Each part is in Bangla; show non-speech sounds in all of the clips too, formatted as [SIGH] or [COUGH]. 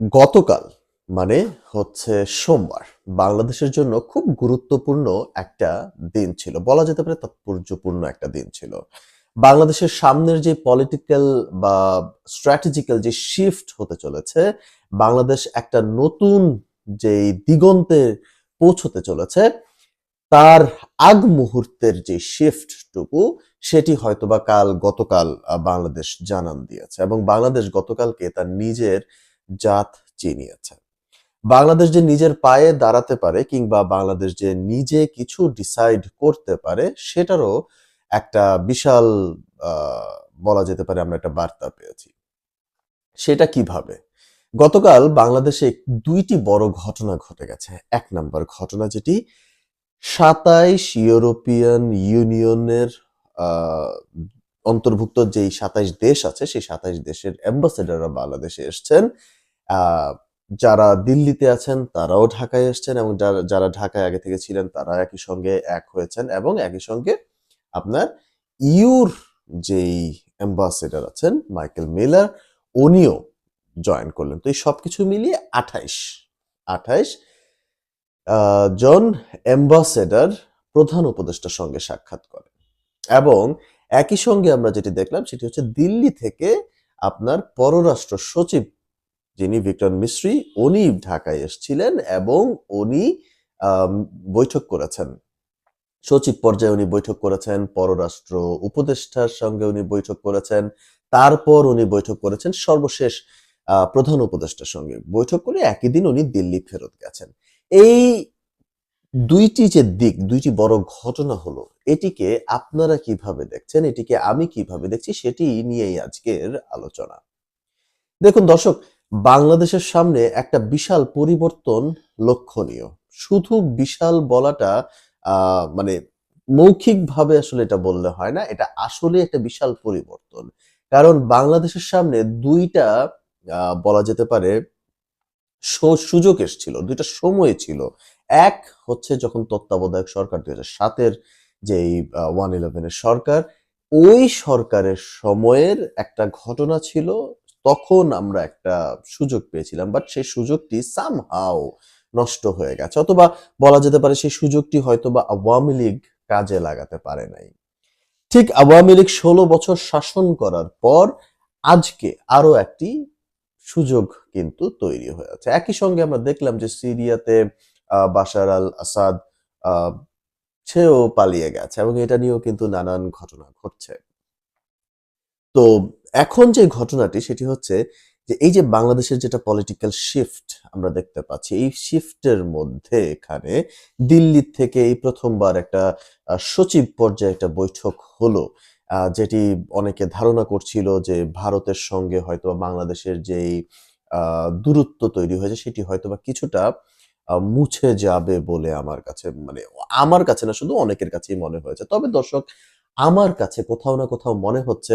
গতকাল মানে হচ্ছে সোমবার, বাংলাদেশের জন্য খুব গুরুত্বপূর্ণ একটা দিন ছিল। বলা যেতে পারে তাৎপর্যপূর্ণ একটা দিন ছিল। বাংলাদেশের সামনের যে পলিটিক্যাল বা স্ট্র্যাটেজিক্যাল যে শিফট হতে চলেছে, বাংলাদেশ একটা নতুন যে দিগন্তে পৌঁছতে চলেছে, তার আগ মুহূর্তের যে শিফটটুকু সেটি হয়তোবা কাল গতকাল বাংলাদেশ জানান দিয়েছে। এবং বাংলাদেশ গতকালকে তার নিজের জাত চিনিয়েছে। বাংলাদেশ যে নিজের পায়ে দাঁড়াতে পারে কিংবা বাংলাদেশ যে নিজে কিছু ডিসাইড করতে পারে, সেটারও একটা বিশাল বলা যেতে পারে আমরা একটা বার্তা পেয়েছি। সেটা কীভাবে? গতকাল বাংলাদেশে দুইটি বড় ঘটনা ঘটে গেছে। এক নাম্বার ঘটনা যেটি, সাতাইশ ইউরোপিয়ান ইউনিয়নের অন্তর্ভুক্ত যেই সাতাইশ দেশ আছে, সেই সাতাইশ দেশের অ্যাম্বাসেডাররা বাংলাদেশে এসছেন। যারা দিল্লিতে আছেন তারাও ঢাকায় এসছেন এবং যারা যারা ঢাকায় আগে থেকে ছিলেন তারা একই সঙ্গে এক হয়েছেন এবং একই সঙ্গে আপনার ইউর যেই অ্যাম্বাসেডার আছেন মাইকেল মিলার উনিও জয়েন করলেন। তো এই সব কিছু মিলিয়ে আঠাইশ আঠাইশ জন অ্যাম্বাসেডার প্রধান উপদেষ্টার সঙ্গে সাক্ষাৎ করেন। এবং একই সঙ্গে আমরা যেটি দেখলাম সেটি হচ্ছে দিল্লি থেকে আপনার পররাষ্ট্র সচিব যিনি ভিক্টর মিশ্রি উনি ঢাকায় এসেছিলেন এবং উনি বৈঠক করেছেন। সচিব পর্যায়ে উনি বৈঠক করেছেন, পররাষ্ট্র উপদেষ্টার সঙ্গে উনি বৈঠক করেছেন, তারপর উনি বৈঠক করেছেন সর্বশেষ প্রধান উপদেষ্টার সঙ্গে। বৈঠক করে একই দিন উনি দিল্লি ফেরত গেছেন। এই দুইটি যে দিক, দুইটি বড় ঘটনা হলো, এটিকে আপনারা কীভাবে দেখছেন, এটিকে আমি কীভাবে দেখছি, সেটি নিয়েই আজকের আলোচনা। দেখুন দর্শক বাংলাদেশের সামনে একটা বিশাল পরিবর্তন লক্ষণীয়। শুধু বিশাল বলাটা মানে মৌখিকভাবে আসলে এটা বললে হয় না, এটা আসলে একটা বিশাল পরিবর্তন। কারণ বাংলাদেশের সামনে দুইটা বলা যেতে পারে সুযোগ এসেছিল, দুইটা সময় ছিল। এক হচ্ছে যখন তত্ত্বাবধায়ক সরকার দুই হাজার সাতের যেই ওয়ান ইলেভেনের সরকার, ওই সরকারের সময়ের একটা ঘটনা ছিল তখন আমরা একটা সুযোগ পেয়েছিলাম বাট সেই সুযোগটি সামহাও নষ্ট হয়ে গেছে, অথবা বলা যেতে পারে সেই সুযোগটি হয়তো বা আওয়ামী লীগ কাজে লাগাতে পারে নাই। ঠিক আওয়ামী লীগ ষোলো বছর শাসন করার পর আজকে আরও একটি সুযোগ কিন্তু তৈরি হয়েছে একই সঙ্গে আমরা দেখলাম যে সিরিয়াতে বাশার আল আসাদ সেও পালিয়ে গেছে এবং এটা নিয়েও কিন্তু নানান ঘটনা ঘটছে। তো এখন যে ঘটনাটি সেটি হচ্ছে যে এই যে বাংলাদেশের যেটা পলিটিক্যাল শিফট আমরা দেখতে পাচ্ছি, এই শিফটের মধ্যে এখানে দিল্লি থেকে এই প্রথমবার একটা সচিব পর্যায়ে একটা বৈঠক হলো যেটি অনেকে ধারণা করছিল যে ভারতের সঙ্গে হয়তো বাংলাদেশের যেই দূরত্ব তৈরি হয়েছে সেটি হয়তো বা কিছুটা মুছে যাবে বলে আমার কাছে মানে আমার কাছে না, শুধু অনেকের কাছেই মনে হয়েছে। তবে দর্শক, আমার কাছে কোথাও না কোথাও মনে হচ্ছে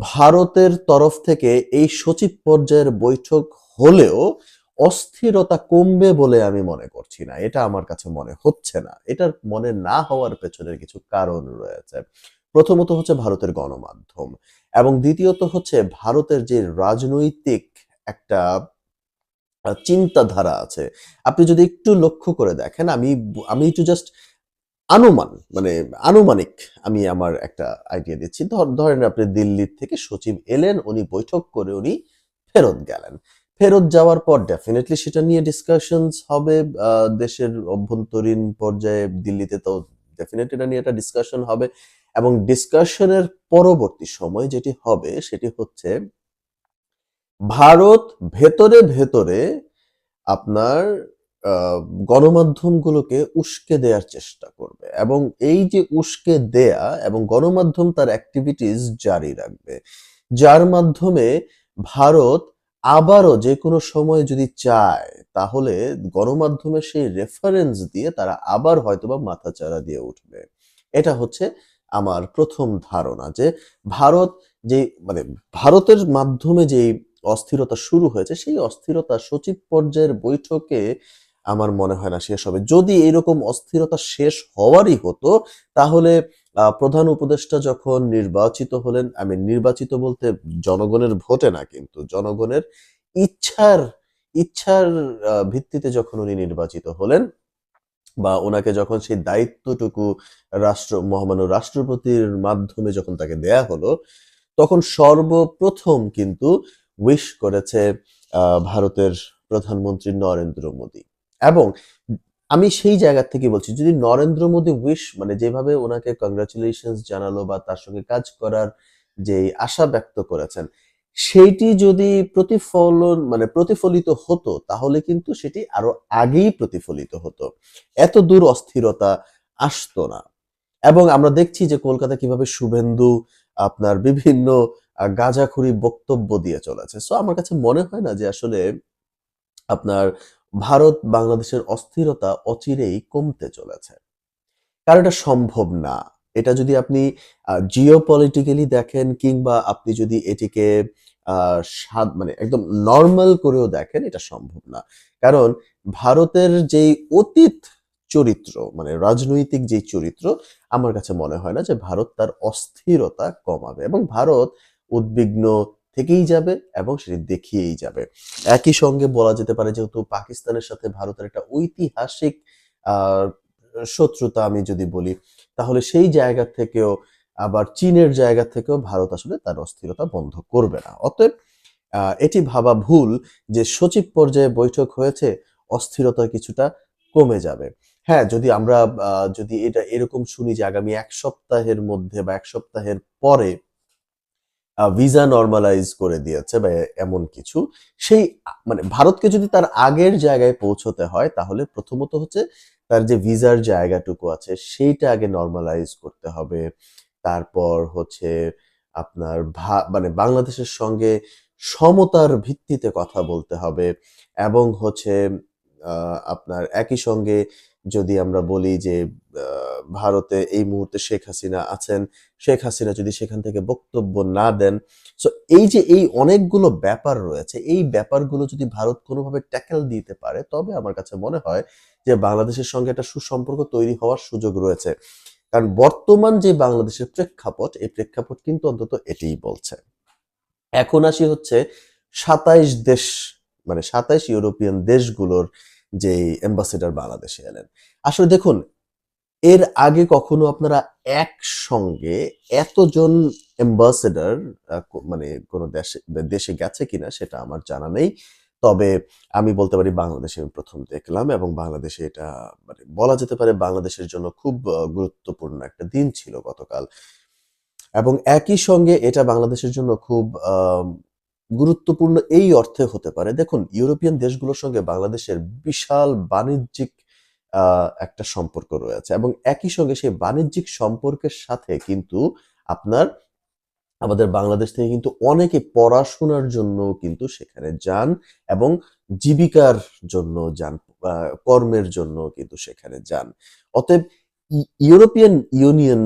ভারতের তরফ থেকে এই সচিব পর্যায়ের বৈঠক হলেও অস্থিরতা কমবে বলে আমি মনে করছি না। এটা আমার কাছে মনে হচ্ছে না। এটার মনে না হওয়ার পেছনের কিছু কারণ রয়েছে। প্রথমত হচ্ছে ভারতের গণমাধ্যম এবং দ্বিতীয়ত হচ্ছে ভারতের যে রাজনৈতিক একটা চিন্তাধারা আছে। আপনি যদি একটু লক্ষ্য করে দেখেন, আমি আমি একটু জাস্ট আনুমান মানে আনুমানিক আমি আমার একটা আইডিয়া দিচ্ছি। ধর- ধরেন আপনি দিল্লির থেকে সচিব এলেন, উনি বৈঠক করে উনি ফেরত গেলেন। ফেরত যাওয়ার পর ডেফিনেটলি সেটা নিয়ে ডিসকাশনস হবে দেশের অভ্যন্তরীণ পর্যায়ে দিল্লিতে তো ডেফিনেটলি এটা নিয়ে একটা ডিসকাশন হবে। এবং ডিসকাশনের পরবর্তী সময় যেটি হবে, সেটি হচ্ছে ভারত ভেতরে ভেতরে আপনার গণমাধ্যমগুলোকে উস্কে দেওয়ার চেষ্টা করবে এবং এই যে উস্কে দেয়া এবং গণমাধ্যম তার অ্যাক্টিভিটিস জারি রাখবে, যার মাধ্যমে ভারত আবারও যে কোনো সময় যদি চায়, তাহলে গণমাধ্যমের সেই রেফারেন্স দিয়ে তারা আবার হয়তোবা মাথাচাড়া দিয়ে উঠবে। এটা হচ্ছে আমার প্রথম ধারণা যে ভারত যে মানে ভারতের মাধ্যমে যেই অস্থিরতা শুরু হয়েছে, সেই অস্থিরতা সচিব পর্যায়ের বৈঠকে আমার মনে হয় না শেষ হবে। যদি এরকম অস্থিরতা শেষ হওয়ারই হতো, তাহলে প্রধান উপদেষ্টা যখন নির্বাচিত হলেন আমি নির্বাচিত বলতে জনগণের ভোটে না কিন্তু জনগণের ইচ্ছার ইচ্ছার ভিত্তিতে যখন উনি নির্বাচিত হলেন বা ওনাকে যখন সেই দায়িত্বটুকু রাষ্ট্র, মহামান্য রাষ্ট্রপতির মাধ্যমে যখন তাকে দেয়া হলো, তখন সর্বপ্রথম কিন্তু উইশ করেছে ভারতের প্রধানমন্ত্রী নরেন্দ্র মোদী। এবং আমি সেই জায়গা থেকে বলছি, যদি নরেন্দ্র মোদী উইশ মানে যেভাবে ওনাকে কংগ্রাচুলেশন জানালো বা তার সঙ্গে কাজ করার যে আশা ব্যক্ত করেছেন, সেইটি যদি প্রতিফলন মানে প্রতিফলিত হতো, তাহলে কিন্তু সেটি আরও আগেই প্রতিফলিত হতো। এত দূর অস্থিরতা আসতো না। এবং আমরা দেখছি যে কলকাতা কীভাবে শুভেন্দু আপনার বিভিন্ন গাঁজাখুরি বক্তব্য দিয়ে চলেছে। সো আমার কাছে মনে হয় না যে আসলে আপনার ভারত বাংলাদেশের অস্থিরতা অচিরেই কমতে চলেছে। কারণ এটা সম্ভব না। এটা যদি আপনি জিও পলিটিক্যালি দেখেন কিংবা আপনি যদি এটিকে সাদ মানে একদম নর্মাল করেও দেখেন, এটা সম্ভব না। কারণ ভারতের যেই অতীত চরিত্র মানে রাজনৈতিক যে চরিত্র, আমার কাছে মনে হয় না যে ভারত তার অস্থিরতা কমাবে। এবং ভারত উদ্বিগ্ন থেকেই যাবে এবং সেটি দেখিয়েই যাবে। একই সঙ্গে বলা যেতে পারে যেহেতু পাকিস্তানের সাথে ভারতের একটা ঐতিহাসিক শত্রুতা আমি যদি বলি, তাহলে সেই জায়গা থেকেও, আবার চীনের জায়গা থেকেও ভারত আসলে তার অস্থিরতা বন্ধ করবে না। অতএব এটি ভাবা ভুল যে সচিব পর্যায়ে বৈঠক হয়েছে, অস্থিরতা কিছুটা কমে যাবে। হ্যাঁ যদি আমরা যদি এটা এরকম শুনি যে আগামী এক সপ্তাহের মধ্যে বা এক সপ্তাহের পরে ভিসা নর্মালাইজ করে দিয়েছে বা এমন কিছু। সেই মানে ভারতকে যদি তার আগের জায়গায় পৌঁছতে হয়, তাহলে প্রথমত হচ্ছে তার যে ভিসার জায়গাটুকু আছে, সেইটা আগে নর্মালাইজ করতে হবে। তারপর হচ্ছে আপনার মানে বাংলাদেশের সঙ্গে সমতার ভিত্তিতে কথা বলতে হবে এবং হচ্ছে আপনার একই সঙ্গে যদি আমরা বলি যে ভারতে এই মুহূর্তে শেখ হাসিনা আছেন, শেখ হাসিনা যদি সেখান থেকে বক্তব্য না দেন সো এই যে এই অনেকগুলো ব্যাপার রয়েছে, এই ব্যাপারগুলো যদি ভারত কোনোভাবে ট্যাকেল দিতে পারে, তবে আমার কাছে মনে হয় যে বাংলাদেশের সঙ্গে একটা সুসম্পর্ক তৈরি হওয়ার সুযোগ রয়েছে। কারণ বর্তমান যে বাংলাদেশের প্রেক্ষাপট, এই প্রেক্ষাপট কিন্তু অন্তত এটিই বলছে। এখন আসি হচ্ছে সাতাইশ দেশ মানে সাতাইশ ইউরোপিয়ান দেশগুলোর যে অ্যাম্বাসেডার বাংলাদেশে এলেন। আসলে দেখুন, এর আগে কখনো আপনারা একসঙ্গে এতজন অ্যাম্বাসেডার মানে কোনো দেশে দেশে গেছে কিনা সেটা আমার জানা নেই। তবে আমি বলতে পারি বাংলাদেশে আমি প্রথম দেখলাম এবং বাংলাদেশে এটা মানে বলা যেতে পারে বাংলাদেশের জন্য খুব গুরুত্বপূর্ণ একটা দিন ছিল গতকাল। এবং একই সঙ্গে এটা বাংলাদেশের জন্য খুব গুরুত্বপূর্ণ এই অর্থে হতে পারে। দেখুন, ইউরোপিয়ান দেশগুলোর সঙ্গে বাংলাদেশের বিশাল বাণিজ্যিক একটা সম্পর্ক রয়েছে এবং একই সঙ্গে সেই বাণিজ্যিক সম্পর্কের সাথে কিন্তু আপনার আমাদের বাংলাদেশ থেকে কিন্তু অনেকে পড়াশোনার জন্য কিন্তু সেখানে যান এবং জীবিকার জন্য যান কর্মের জন্য কিন্তু সেখানে যান। অতএব ইউরোপিয়ান ইউনিয়ন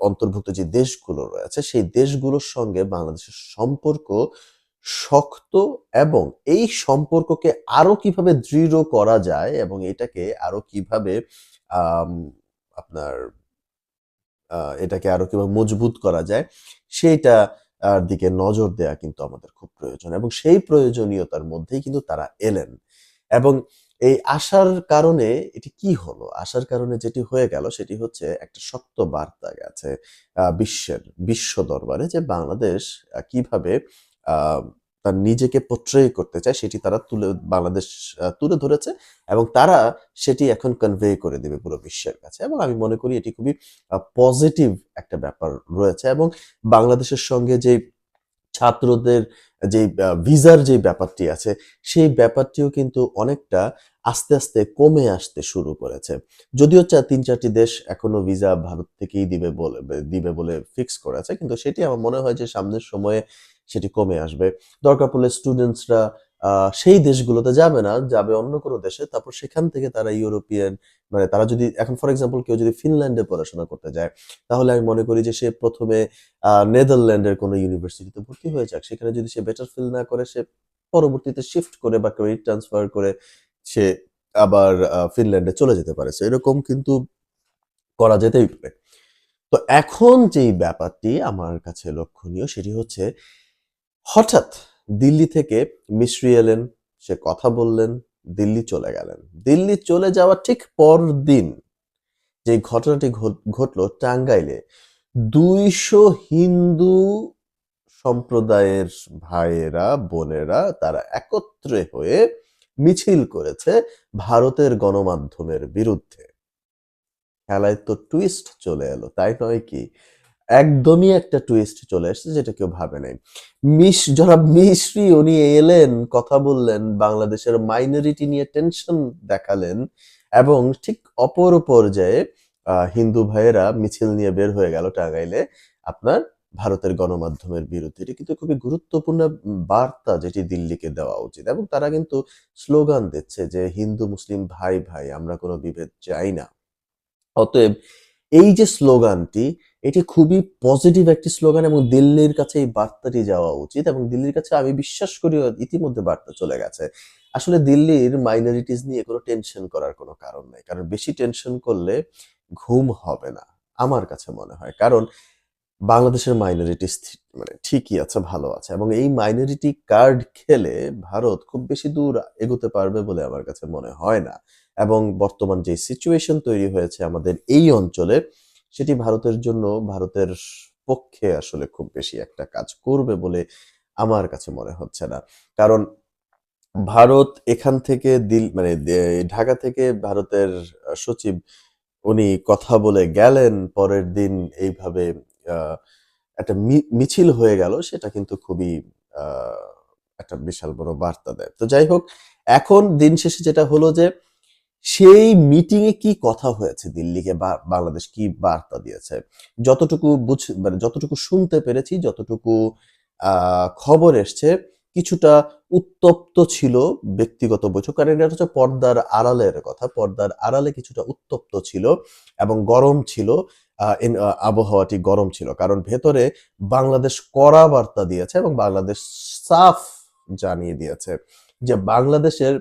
অন্তর্ভুক্ত যে দেশগুলো রয়েছে, সেই দেশগুলোর সঙ্গে বাংলাদেশের সম্পর্ক শক্ত এবং এই সম্পর্ককে আরও কীভাবে দৃঢ় করা যায় এবং এটাকে আরও কীভাবে আপনার এটাকে আরও কীভাবে মজবুত করা যায়, সেইটা দিকে নজর দেওয়া কিন্তু আমাদের খুব প্রয়োজন এবং সেই প্রয়োজনীয়তার মধ্যেই কিন্তু তারা এলেন। এবং এই আসার কারণে এটি কি হলো? আসার কারণে যেটি হয়ে গেল সেটি হচ্ছে একটা শক্ত বার্তা গেছে বিশ্বের, বিশ্ব দরবারে যে বাংলাদেশ কীভাবে তার নিজেকে পোট্রে করতে চায় সেটি তারা তুলে, বাংলাদেশ তুলে ধরেছে এবং তারা সেটি এখন কনভে করে দেবে পুরো বিশ্বের কাছে এবং আমি মনে করি এটি খুবই পজিটিভ একটা ব্যাপার রয়েছে এবং বাংলাদেশের সঙ্গে যে ছাত্রদের যে ভিসার যে ব্যাপারটি আছে, সেই ব্যাপারটিও কিন্তু অনেকটা আস্তে আস্তে কমে আসতে শুরু করেছে। যদিও চা, তিন চারটি দেশ এখনও ভিসা ভারত থেকেই দিবে বলে দিবে বলে ফিক্স করেছে, কিন্তু সেটি আমার মনে হয় যে সামনের সময়ে সেটি কমে আসবে। দরকার পড়লে স্টুডেন্টসরা সেই দেশগুলোতে যাবে না, যাবে অন্য কোনো দেশে, তারপর সেখান থেকে তারা ইউরোপিয়ান মানে তারা যদি, এখন ফর এক্সাম্পল কেউ যদি ফিনল্যান্ডে পড়াশোনা করতে যায়, তাহলে আমি মনে করি যে সে প্রথমে নেদারল্যান্ডের কোনো ইউনিভার্সিটিতে ভর্তি হয়ে যাক। সেখানে যদি সে বেটার ফিল না করে, সে পরবর্তীতে শিফট করে বা ক্রেডিট ট্রান্সফার করে, সে আবার ফিনল্যান্ডে চলে যেতে পারে। এরকম কিন্তু করা যেতেই পারে। তো এখন যেই ব্যাপারটি আমার কাছে লক্ষণীয়, সেটি হচ্ছে হঠাৎ দিল্লি থেকে মিশ্রি এলেন, সে কথা বললেন, দিল্লি চলে গেলেন। দিল্লি চলে যাওয়ার ঠিক পর দিন যে ঘটনাটি ঘট- ঘটলো টাঙ্গাইলে, দুইশো হিন্দু সম্প্রদায়ের ভাইয়েরা, বোনেরা তারা একত্রে হয়ে মিছিল করেছে ভারতের গণমাধ্যমের বিরুদ্ধে। খেলায় তো টুইস্ট চলে এলো, তাই নয় কি? একদমই একটা টুইস্ট চলে এসেছে যেটা কেউ ভাবে নাই। মিশ জনাব মিশ্রি, উনি এলেন, কথা বললেন, বাংলাদেশের মাইনরিটি নিয়ে টেনশন দেখালেন এবং ঠিক অপর পর্যায়ে হিন্দু ভাইয়েরা মিছিল নিয়ে বের হয়ে গেল টাঙ্গাইলে। আপনার ভারতের গণমাধ্যমের বিরুদ্ধে। এটি কিন্তু খুবই গুরুত্বপূর্ণ বার্তা যেটি দিল্লিকে দেওয়া উচিত এবং তারা কিন্তু স্লোগান দিচ্ছে যে, হিন্দু, মুসলিম, ভাই ভাই, আমরা কোনো বিভেদ চাই না। অতএব এই যে স্লোগানটি এটি খুবই পজিটিভ একটি স্লোগান এবং দিল্লির কাছে এই বার্তাটি যাওয়া উচিত এবং দিল্লির কাছে আমি বিশ্বাস করি ইতিমধ্যে বার্তা চলে গেছে। আসলে দিল্লির মাইনরিটিস নিয়ে কোনো টেনশন করার কোনো কারণ নেই, কারণ বেশি টেনশন করলে ঘুম হবে না, আমার কাছে মনে হয়। কারণ বাংলাদেশের মাইনরিটিস মানে ঠিকই আছে, ভালো আছে এবং এই মাইনরিটি কার্ড খেলে ভারত খুব বেশি দূর এগোতে পারবে বলে আমার কাছে মনে হয় না। এবং বর্তমান যে সিচুয়েশন তৈরি হয়েছে আমাদের এই অঞ্চলে সেটি ভারতের জন্য ভারতের পক্ষে আসলে খুব বেশি একটা কাজ করবে বলে আমার কাছে মনে হচ্ছে না। কারণ ভারত এখান থেকে দিল মানে ঢাকা থেকে ভারতের সচিব উনি কথা বলে গেলেন, পরের দিন এইভাবে একটা মিছিল হয়ে গেল, সেটা কিন্তু খুবই একটা বিশাল বড় বার্তা দেয়। তো যাই হোক, এখন দিন শেষে যেটা হলো যে সেই মিটিং এ কি কথা হয়েছে দিল্লিকে বা বাংলাদেশ কি বার্তা দিয়েছে? যতটুকু বুঝ মানে যতটুকু শুনতে পেরেছি, যতটুকু খবর এসছে, কিছুটা উত্তপ্ত ছিল ব্যক্তিগত বৈঠক। কারণ এটা হচ্ছে পর্দার আড়ালের কথা। পর্দার আড়ালে কিছুটা উত্তপ্ত ছিল এবং গরম ছিল। আবহাওয়াটি গরম ছিল। কারণ ভেতরে বাংলাদেশ কড়া বার্তা দিয়েছে এবং বাংলাদেশ সাফ জানিয়ে দিয়েছে যে বাংলাদেশের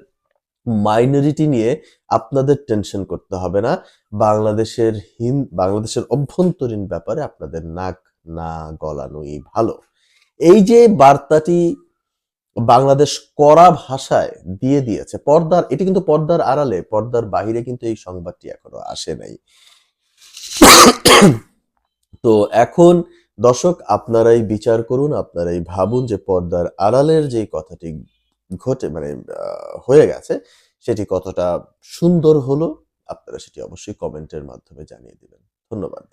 মাইনরিটি নিয়ে আপনাদের টেনশন করতে হবে না। বাংলাদেশের হিন, বাংলাদেশের অভ্যন্তরীণ ব্যাপারে আপনাদের নাক না গলানোই ভালো। এই যে বার্তাটি বাংলাদেশ কড়া ভাষায় দিয়ে দিয়েছে, পর্দার, এটি কিন্তু পর্দার আড়ালে, পর্দার বাইরে কিন্তু এই সংবাদটি এখনও আসে নাই। [COUGHS] তো এখন দর্শক, আপনারাই বিচার করুন, আপনারাই ভাবুন যে পর্দার আড়ালের যে কথাটি ঘটে মানে হয়ে গেছে, সেটি কতটা সুন্দর হলো আপনারা সেটি অবশ্যই কমেন্টের মাধ্যমে জানিয়ে দেবেন। ধন্যবাদ।